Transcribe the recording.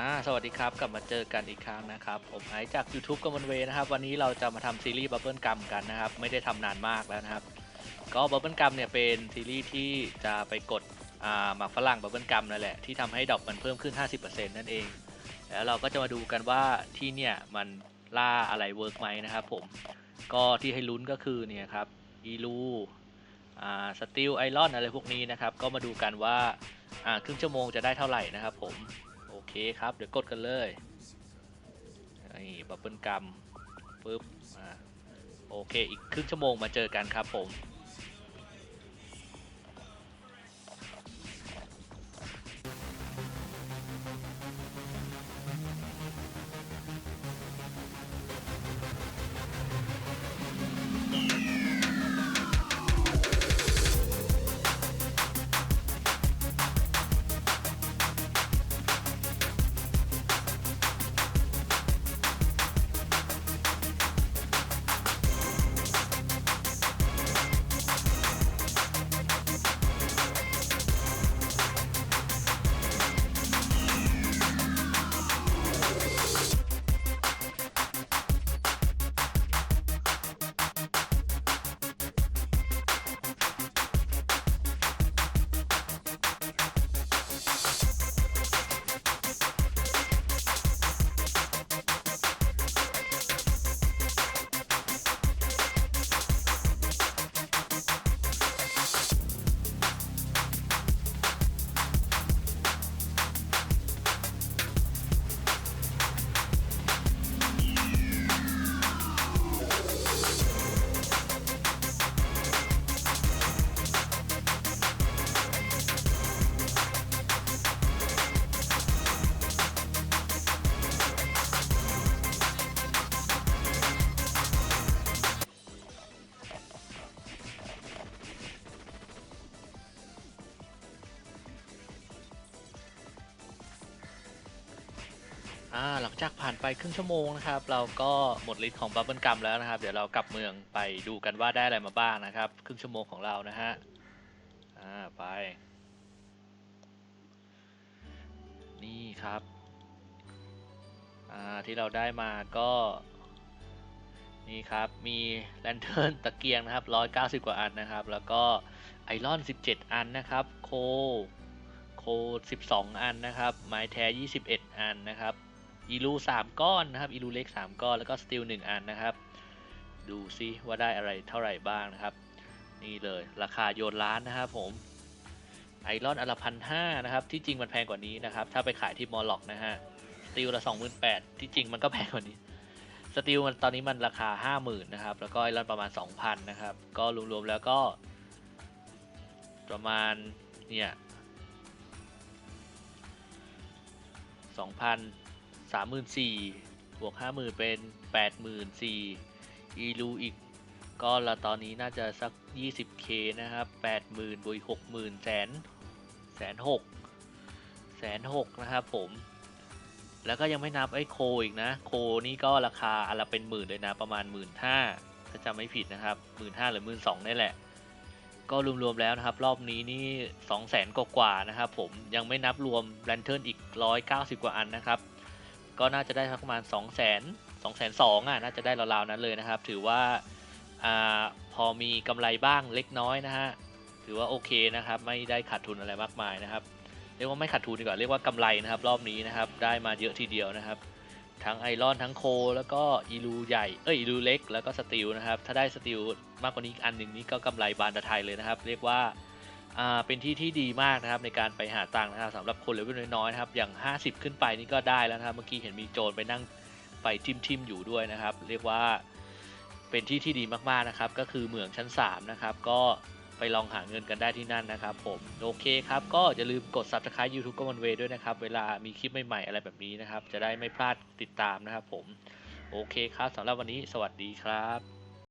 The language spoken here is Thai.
อ่าสวัสดีครับ กลับมาเจอกันอีกครั้งนะครับ ผมไอจาก YouTube กมลเวนะครับ วันนี้เราจะมาทำซีรีส์บับเบิลกัมกันนะครับ ไม่ได้ทำนานมากแล้วนะครับ ก็บับเบิลกัมเนี่ยเป็นซีรีส์ที่จะไปกดอ่าหมากฝรั่งบับเบิลกัมนั่นแหละ ที่ทำให้ดอกมันเพิ่มขึ้น 50%นั่นเอง แล้วเราก็จะมาดูกันว่าที่เนี่ยมันล่าอะไรเวิร์กไหมนะครับผม ก็ที่ให้ลุ้นก็คือเนี่ยครับอีลูอ่าสตีลไอรอนอะไรพวกนี้นะครับ ก็มาดูกันว่าอ่าครึ่งชั่วโมงจะได้เท่าไหร่นะครับผม คครับ เดี๋ยวกดกันเลยนี่บับเบิลกัมปึ๊บอ่าโอเค อีกครึ่งชั่วโมงมาเจอกันครับผม อ่าหลังจากผ่านไปครึ่งชั่วโมงนะครับ เราก็หมดฤทธิ์ของบับเบิลกัมแล้วนะครับ เดี๋ยวเรากลับเมืองไปดูกันว่าได้อะไรมาบ้างนะครับ ครึ่งชั่วโมงของเรานะฮะอ่าไป นี่ครับอ่าที่เราได้มาก็นี่ครับมีแลนเทิร์นตะเกียงนะครับ 190 กว่าอันนะครับ แล้วก็ไอรอน 17 อันนะครับ โค โค 12 อันนะครับ ไม้แท้ 21 อันนะครับ อีลู3ก้อนนะครับอีลูเล็ก3ก้อนแล้วก็สตีล1อันนะครับ ดูซิว่าได้อะไรเท่าไหร่บ้างนะครับ นี่เลยราคาโยนล้านนะครับผมไอรอนอันละพันห้านะครับ ที่จริงมันแพงกว่านี้นะครับ ถ้าไปขายที่มอลล็อกนะฮะสตีลละ28,000ที่จริงมันก็แพงกว่านี้สตีลมันตอนนี้มันราคา50,000นะครับ แล้วก็ไอรอนประมาณ2,000นะครับ ก็รวมๆแล้วก็ ประมาณเนี่ยสองพัน สามหมื่นสี่บวกห้าหมื่นเป็นแปดหมื่นสี่อีลูอีกก็ละตอนนี้น่าจะสักยี่สิบเคนะครับแปดหมื่นบวกหกหมื่นแสนแสนหกแสนหกนะครับผม แล้วก็ยังไม่นับไอ้โคอีกนะ โคนี่ก็ราคาอนละเป็นหมื่นเลยนะ ประมาณหมื่นห้าถ้าจำไม่ผิดนะครับหมื่นห้าหรือหมื่นสองนี่แหละ ก็รวมๆแล้วนะครับ รอบนี้นี่2 0 0แสนกว่าๆนะครับผมยังไม่นับรวมแลนเทิร์นอีก 190 กว่าอันนะครับ ก็น่าจะได้ประมาณ 2 0 0 0 0 0 2 0 0 0อะน่าจะได้ราวๆนั้นเลยนะครับ ถือว่าอ่าพอมีกำไรบ้างเล็กน้อยนะฮะถือว่าโอเคนะครับไม่ได้ขาดทุนอะไรมากมายนะครับ เรียกว่าไม่ขาดทุนดีกว่าเรียกว่ากำไรนะครับ รอบนี้นะครับได้มาเยอะทีเดียวนะครับ ทั้งไอรอนทั้งโค แล้วก็อีลูใหญ่เอ้ยอีลูเล็กแล้วก็สตีลนะครับถ้าได้สตีลมากกว่านี้อีกอันหนึ่งนี่ก็กำไรบานตะไทยเลยนะครับ เรียกว่า เป็นที่ที่ดีมากนะครับในการไปหาตังค์นะครับสำหรับคนเลเวลน้อยๆนะครับอย่าง 50 ขึ้นไปนี่ก็ได้แล้วนะครับเมื่อกี้เห็นมีโจรไปนั่งไปทิมทิมๆอยู่ด้วยนะครับ เรียกว่าเป็นที่ที่ดีมากๆนะครับ ก็คือเหมืองชั้น 3 นะครับ ก็ไปลองหาเงินกันได้ที่นั่นนะครับ ผมโอเคครับ ก็อย่าลืมกด subscribe YouTube ก็มันเวด้วยนะครับ เวลามีคลิปใหม่ๆอะไรแบบนี้นะครับ จะได้ไม่พลาดติดตามนะครับ ผมโอเคครับสำหรับวันนี้สวัสดีครับ